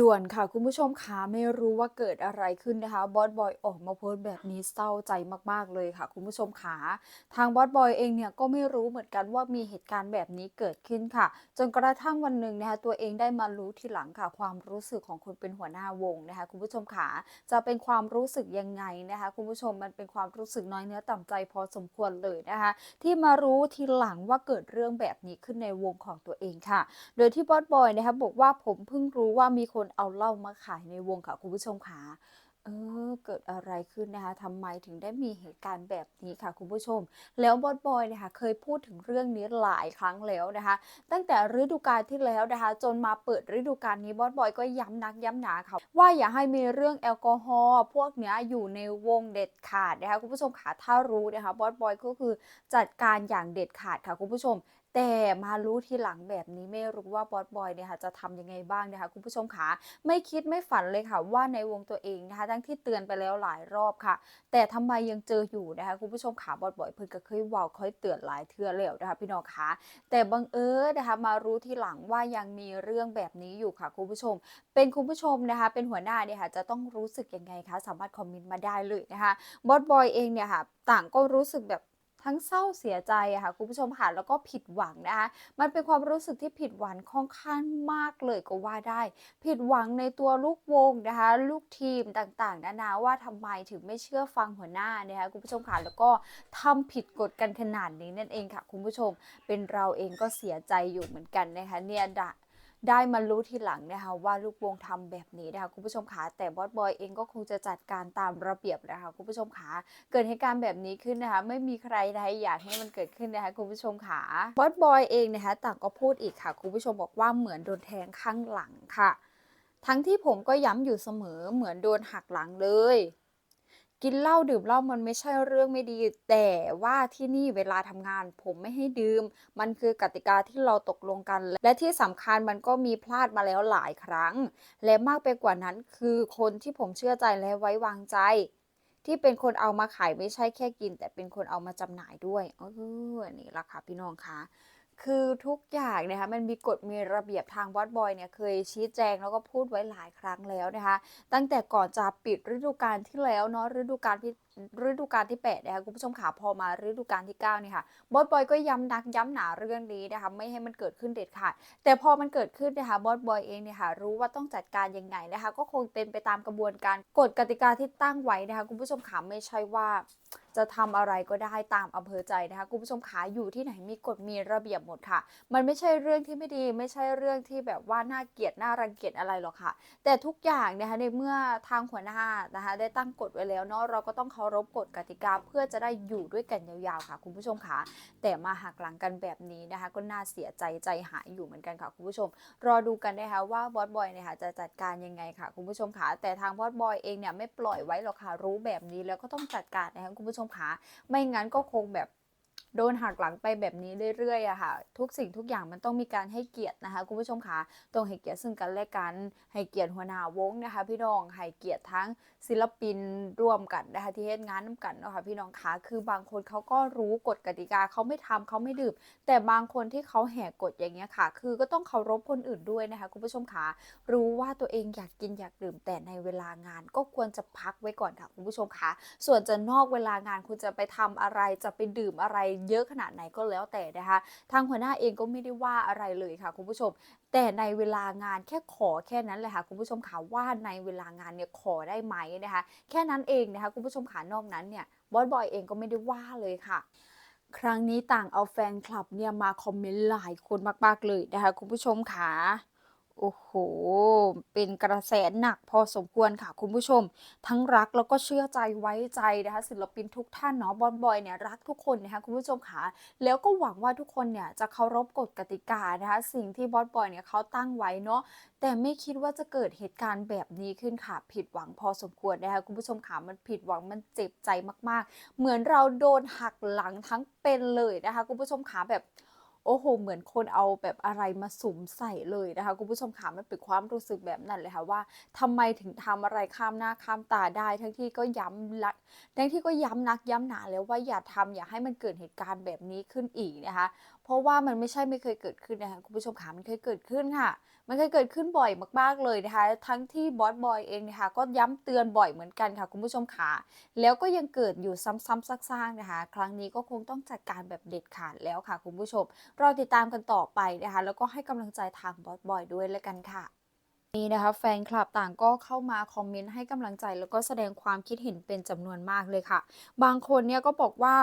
ด่วนค่ะคุณผู้ชมคะไม่รู้ว่าเกิดอะไรขึ้นนะคะบอสบอยออกมาโพสต์แบบนี้เศร้าใจมากๆเลยค่ะ คุณผู้ชมคะทางบอสบอยเองเนี่ยก็ไม่รู้เหมือนกันว่ามีเหตุการณ์แบบนี้เกิดขึ้นค่ะ จนกระทั่งวันหนึ่งนะคะตัวเองได้มารู้ทีหลังค่ะ ความรู้สึกของคนเป็นหัวหน้าวงนะคะ คุณผู้ชมคะจะเป็นความรู้สึกยังไงนะคะ คุณผู้ชมมันเป็นความรู้สึกน้อยเนื้อต่ำใจพอสมควรเลยนะคะ ที่มารู้ทีหลังว่าเกิดเรื่องแบบนี้ขึ้นในวงของตัวเองค่ะ โดยที่บอสบอยนะคะบอกว่าผมเพิ่งรู้ว่ามีคนเอาเหล้ามาขายในวงค่ะคุณผู้ชมค่ะเออเกิดอะไรขึ้นนะคะทำไมถึงได้มีเหตุการณ์แบบนี้ค่ะคุณผู้ชม แล้วบอสบอยนะคะเคยพูดถึงเรื่องนี้หลายครั้งแล้วนะคะ ตั้งแต่ฤดูกาลที่แล้วนะคะ จนมาเปิดฤดูกาลนี้บอสบอยก็ย้ำนักย้ำหนาค่ะว่าอย่าให้มีเรื่องแอลกอฮอล์พวกเนี้ยอยู่ในวงเด็ดขาดนะคะคุณผู้ชมค่ะถ้ารู้นะคะบอสบอยก็คือจัดการอย่างเด็ดขาดค่ะคุณผู้ชม แต่มารู้ทีหลังแบบนี้ไม่รู้ว่าบอสบอยเนี่ยค่ะจะทำยังไงบ้างนะคะคุณผู้ชมคะไม่คิดไม่ฝันเลยค่ะว่าในวงตัวเองนะคะทั้งที่เตือนไปแล้วหลายรอบค่ะ แต่ทำไมยังเจออยู่นะคะคุณผู้ชมขาบอสบอยเพิ่นก็เคยว่าเคยเตือนหลายเทื่อแล้วนะคะพี่น้องคะแต่บังเอิญนะคะมารู้ทีหลังว่ายังมีเรื่องแบบนี้อยู่ค่ะคุณผู้ชม เป็นคุณผู้ชมนะคะเป็นหัวหน้าเนี่ยค่ะจะต้องรู้สึกยังไงคะสามารถคอมเมนต์มาได้เลยนะคะบอสบอยเองเนี่ยค่ะต่างก็รู้สึกแบบ ทั้งเศร้าเสียใจอะค่ะคุณผู้ชมค่ะแล้วก็ผิดหวังนะคะมันเป็นความรู้สึกที่ผิดหวังค่อนข้างมากเลยก็ว่าได้ ผิดหวังในตัวลูกวงนะคะลูกทีมต่างๆนานาว่าทำไมถึงไม่เชื่อฟังหัวหน้านะคะคุณผู้ชมค่ะแล้วก็ทำผิดกฎกันขนาดนี้นั่นเองค่ะ คุณผู้ชมเป็นเราเองก็เสียใจอยู่เหมือนกันนะคะเนี่ย ได้มารู้ทีหลังนะคะว่าลูกวงทำแบบนี้นะคะคุณผู้ชมคะแต่บอสบอยเองก็คงจะจัดการตามระเบียบนะคะคุณผู้ชมคะเกิดเหตุการณ์แบบนี้ขึ้นนะคะไม่มีใครนะคะอยากให้มันเกิดขึ้นนะคะคุณผู้ชมคะบอสบอยเองนะคะต่างก็พูดอีกค่ะคุณผู้ชมบอกว่าเหมือนโดนแทงข้างหลังค่ะ ทั้งที่ผมก็ย้ำอยู่เสมอเหมือนโดนหักหลังเลย กินเหล้าดื่มเหล้ามันไม่ใช่เรื่องไม่ดี แต่ว่าที่นี่เวลาทำงาน ผมไม่ให้ดื่ม มันคือกติกาที่เราตกลงกัน และที่สำคัญมันก็มีพลาดมาแล้วหลายครั้ง และมากไปกว่านั้นคือคนที่ผมเชื่อใจและไว้วางใจ ที่เป็นคนเอามาขายไม่ใช่แค่กิน แต่เป็นคนเอามาจำหน่ายด้วยเออนี่ละค่ะพี่น้องคะ คือทุกอย่างนะคะมันมีกฎมีระเบียบทางบอสบอยเนี่ยเคยชี้แจงแล้วก็พูดไว้หลายครั้งแล้วนะคะตั้งแต่ก่อนจะปิดฤดูกาลที่แล้วเนาะฤดูกาลที่ฤดูกาลที่8นะคะคุณผู้ชมขาพอมาฤดูกาลที่9เนี่ยค่ะบอสบอยก็ย้ำนักย้ำหนาเรื่องนี้นะคะไม่ให้มันเกิดขึ้นเด็ดขาดแต่พอมันเกิดขึ้นนะคะบอสบอยเองเนี่ยค่ะรู้ว่าต้องจัดการยังไงนะคะก็คงเป็นไปตามกระบวนการกฎกติกาที่ตั้งไว้นะคะคุณผู้ชมขาไม่ใช่ว่า จะทำอะไรก็ได้ตามอำเภอใจนะคะคุณผู้ชมขาอยู่ที่ไหนมีกฎมีระเบียบหมดค่ะ มันไม่ใช่เรื่องที่ไม่ดีไม่ใช่เรื่องที่แบบว่าน่าเกลียดน่ารังเกียจอะไรหรอกค่ะ แต่ทุกอย่างนะคะในเมื่อทางหัวหน้านะคะได้ตั้งกฎไว้แล้วเนาะเราก็ต้องเคารพกฎกติกาเพื่อจะได้อยู่ด้วยกันยาวๆค่ะ คุณผู้ชมค่ะแต่มาหักหลังกันแบบนี้นะคะ ก็น่าเสียใจใจหายอยู่เหมือนกันค่ะคุณผู้ชม รอดูกันนะคะว่าบอสบอยเนี่ยค่ะจะจัดการยังไงค่ะคุณผู้ชมค่ะแต่ทางบอสบอยเองเนี่ยไม่ปล่อยไว้หรอกค่ะรู้แบบนี้แล้วก็ต้องจัดการนะคะคุณผู้ชมมขาไม่งั้นก็คงแบบ โดนหักหลังไปแบบนี้เรื่อยๆอะค่ะ ทุกสิ่งทุกอย่างมันต้องมีการให้เกียรตินะคะคุณผู้ชมคะต้องให้เกียรติซึ่งกันและกันให้เกียรติหัวหน้าวงนะคะ พี่น้องให้เกียรติทั้งศิลปินร่วมกันนะคะที่เฮ็ดงานน้ำกันเนาะค่ะพี่น้องคะคือบางคนเขาก็รู้กฎกติกาเขาไม่ทำเขาไม่ดื่มแต่บางคนที่เขาแหกกฎอย่างเงี้ยค่ะ คือก็ต้องเคารพคนอื่นด้วยนะคะคุณผู้ชมคะรู้ว่าตัวเองอยากกินอยากดื่มแต่ในเวลางานก็ควรจะพักไว้ก่อนค่ะคุณผู้ชมคะส่วนจะนอกเวลางานคุณจะไปทำอะไรจะไปดื่มอะไรเยอะขนาดไหนก็แล้วแต่นะคะ ทางหัวหน้าเองก็ไม่ได้ว่าอะไรเลยค่ะคุณผู้ชม แต่ในเวลางานแค่ขอแค่นั้นแหละค่ะคุณผู้ชมค่ะว่าในเวลางานเนี่ยขอได้ไหมนะคะ แค่นั้นเองนะคะคุณผู้ชมขานอกนั้นเนี่ยบอสบอยเองก็ไม่ได้ว่าเลยค่ะครั้งนี้ต่างเอาแฟนคลับเนี่ยมาคอมเมนต์หลายคนมาก ๆ เลยนะคะคุณผู้ชมค่ะ โอ้โห เป็นกระแสหนักพอสมควรค่ะคุณผู้ชม ทั้งรักแล้วก็เชื่อใจไว้ใจนะคะศิลปินทุกท่านเนาะบอลบอยเนี่ยรักทุกคนนะคะคุณผู้ชมค่ะแล้วก็หวังว่าทุกคนเนี่ยจะเคารพกฎกติกานะคะสิ่งที่บอสบอยเนี่ยเขาตั้งไว้เนาะแต่ไม่คิดว่าจะเกิดเหตุการณ์แบบนี้ขึ้นค่ะ ผิดหวังพอสมควรนะคะคุณผู้ชมค่ะมันผิดหวังมันเจ็บใจมากๆ เหมือนเราโดนหักหลังทั้งเป็นเลยนะคะคุณผู้ชมค่ะแบบ โอ้โห เหมือนคนเอาแบบอะไรมาสุมใส่เลยนะคะคุณผู้ชมค่ะมันเป็นความรู้สึกแบบนั้นเลยค่ะว่าทำไมถึงทำอะไรข้ามหน้าข้ามตาได้ ทั้งที่ก็ย้ำละทั้งที่ก็ย้ำนักย้ำหนาแล้วว่าอย่าทำอย่าให้มันเกิดเหตุการณ์แบบนี้ขึ้นอีกนะคะ เพราะว่ามันไม่ใช่ไม่เคยเกิดขึ้นนะคะคุณผู้ชมค่ะมันเคยเกิดขึ้นค่ะ มันเคยเกิดขึ้นบ่อยมากๆเลยนะคะ ทั้งที่บอสบอยเองนะคะก็ย้ำเตือนบ่อยเหมือนกันค่ะ คุณผู้ชมขาแล้วก็ยังเกิดอยู่ซ้ำๆซากๆนะคะ ครั้งนี้ก็คงต้องจัดการแบบเด็ดขาดแล้วค่ะ คุณผู้ชมเรอติดตามกันต่อไปนะคะ แล้วก็ให้กำลังใจทางบอสบอยด้วยแล้วกันค่ะนี่นะคะแฟนคลับต่างก็เข้ามาคอมเมนต์ให้กำลังใจแล้วก็แสดงความคิดเห็นเป็นจำนวนมากเลยค่ะ บางคนเนี่ยก็บอกว่า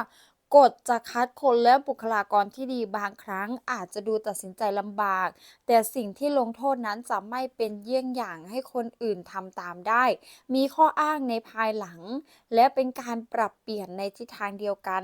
กฎจะคัดคนและบุคลากรที่ดีบางครั้งอาจจะดูตัดสินใจลำบาก แต่สิ่งที่ลงโทษนั้นจะไม่เป็นเยี่ยงอย่างให้คนอื่นทำตามได้ มีข้ออ้างในภายหลัง และเป็นการปรับเปลี่ยนในทิศทางเดียวกัน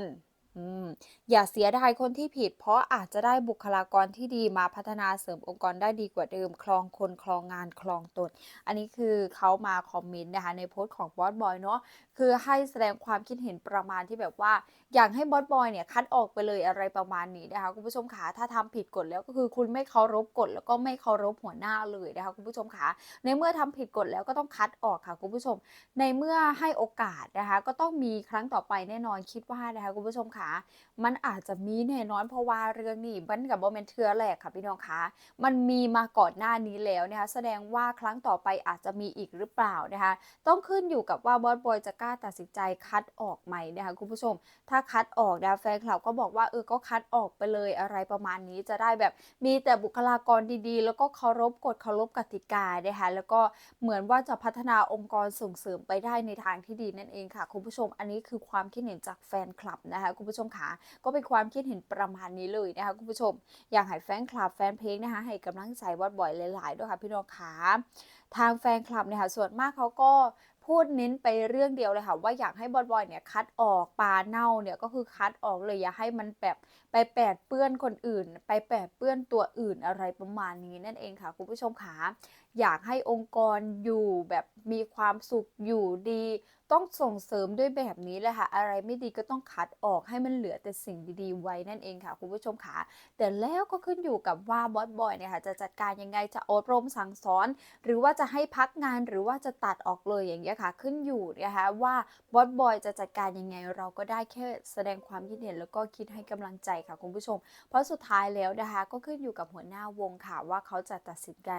อย่าเสียดายคนที่ผิด เพราะอาจจะได้บุคลากรที่ดีมาพัฒนาเสริมองค์กรได้ดีกว่าเดิม คลองคนคลองงานคลองตน อันนี้คือเขามาคอมเมนต์นะคะในโพสต์ของบอสบอยเนาะคือให้แสดงความคิดเห็นประมาณที่แบบว่า อยากให้บอสบอยเนี่ยคัดออกไปเลยอะไรประมาณนี้นะคะคุณผู้ชมขาถ้าทำผิดกฎแล้วก็คือคุณไม่เคารพกฎแล้วก็ไม่เคารพหัวหน้าเลยนะคะคุณผู้ชมขาในเมื่อทำผิดกฎแล้วก็ต้องคัดออกค่ะคุณผู้ชม ในเมื่อให้โอกาสนะคะก็ต้องมีครั้งต่อไปแน่นอนคิดว่านะคะคุณผู้ชมขามันอาจจะมีแน่นอนเพราะว่าเรื่องนี้มันกับโมเมนเทือแหลกค่ะพี่น้องคะ มันมีมาก่อนหน้านี้แล้วนะคะแสดงว่าครั้งต่อไปอาจจะมีอีกหรือเปล่านะคะ ต้องขึ้นอยู่กับว่าบอสบอยจะกล้าตัดสินใจคัดออกไหมนะคะคุณผู้ชม ถ้าคัดออกนะแฟนคลับก็บอกว่าเออก็คัดออกไปเลยอะไรประมาณนี้จะได้แบบมีแต่บุคลากรดีๆ แล้วก็เคารพกฎเคารพกติกานะคะแล้วก็เหมือนว่าจะพัฒนาองค์กรส่งเสริมไปได้ในทางที่ดีนั่นเองค่ะ คุณผู้ชมอันนี้คือความคิดเห็นจากแฟนคลับนะคะคุณผู้ชมค่ะก็เป็นความคิดเห็นประมาณนี้เลยนะคะคุณผู้ชม อยากให้แฟนคลับแฟนเพลงนะคะให้กำลังใจวัดบ่อยหลาย ๆ ด้วยค่ะพี่น้องขาทางแฟนคลับเนี่ยค่ะส่วนมากเขาก็พูดเน้นไปเรื่องเดียวเลยค่ะว่าอยากให้บอลบอยเนี่ยคัดออกปลาเน่าเนี่ยก็คือคัดออกเลยอย่าให้มันแบบ แปดเปื้อนคนอื่น ไปแปดเปื้อนตัวอื่นอะไรประมาณนี้นั่นเองค่ะคุณผู้ชมขาอยากให้องค์กรอยู่แบบมีความสุขอยู่ดี ต้องส่งเสริมด้วยแบบนี้แหละค่ะอะไรไม่ดีก็ต้องคัดออกให้มันเหลือแต่สิ่งดีๆไว้นั่นเองค่ะคุณผู้ชมค่ะแต่แล้วก็ขึ้นอยู่กับว่าบอสบอยเนี่ยค่ะจะจัดการยังไงจะอบรมสั่งสอน หรือว่าจะให้พักงานหรือว่าจะตัดออกเลยอย่างเงี้ยค่ะ ขึ้นอยู่นะคะว่าบอสบอยจะจัดการยังไงเราก็ได้แค่แสดงความคิดเห็นแล้วก็คิดให้กำลังใจค่ะคุณผู้ชม เพราะสุดท้ายแล้วนะคะ ก็ขึ้นอยู่กับหัวหน้าวงค่ะว่าเขาจะตัดสินใจ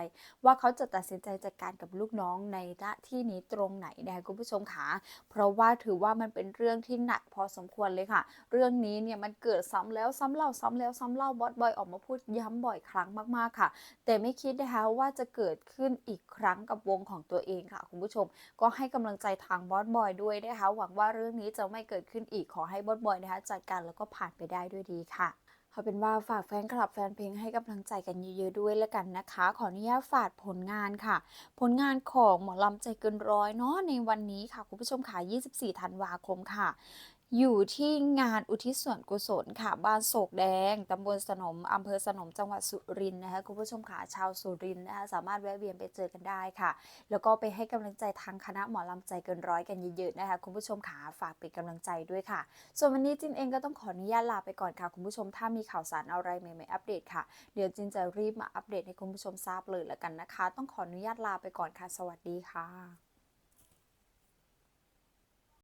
ว่าเขาจะตัดสินใจจัดการกับลูกน้องในหน้าที่นี้ตรงไหนนะคะคุณผู้ชมค่ะเพราะว่าถือว่ามันเป็นเรื่องที่หนักพอสมควรเลยค่ะ เรื่องนี้เนี่ยมันเกิดซ้ำแล้วซ้ำเล่าซ้ำแล้วซ้ำเล่าบอสบอยออกมาพูดย้ำบ่อยครั้งมากๆค่ะ แต่ไม่คิดนะคะว่าจะเกิดขึ้นอีกครั้งกับวงของตัวเองค่ะ คุณผู้ชม ก็ให้กำลังใจทางบอสบอยด้วยนะคะหวังว่าเรื่องนี้จะไม่เกิดขึ้นอีกขอให้บอสบอยนะคะจัดการแล้วก็ผ่านไปได้ด้วยดีค่ะเอาเป็นว่าฝากแฟนคลับแฟนเพลงให้กำลังใจกันเยอะๆด้วยแล้วกันนะคะ ขออนุญาตฝากผลงานค่ะ ผลงานของหมอลำใจเกินร้อยเนาะในวันนี้ค่ะ คุณผู้ชมค่ะ 24 ธันวาคมค่ะ อยู่ที่งานอุทิศส่วนกุศลค่ะบ้านโศกแดงตำบลสนมอำเภอสนมจังหวัดสุรินทร์นะคะคุณผู้ชมค่ะชาวสุรินทร์นะคะสามารถแวะเวียนไปเจอกันได้ค่ะ แล้วก็ไปให้กำลังใจทางคณะหมอลำใจเกินร้อยกันเยอะๆนะคะคุณผู้ชมค่ะฝากเป็นกำลังใจด้วยค่ะ ส่วนวันนี้จินเองก็ต้องขออนุญาตลาไปก่อนค่ะ คุณผู้ชมถ้ามีข่าวสารอะไรใหม่ๆอัปเดตค่ะเดี๋ยวจินจะรีบมาอัปเดตให้คุณผู้ชมทราบเลยล้วกันนะคะ ต้องขออนุญาตลาไปก่อนค่ะ สวัสดีค่ะ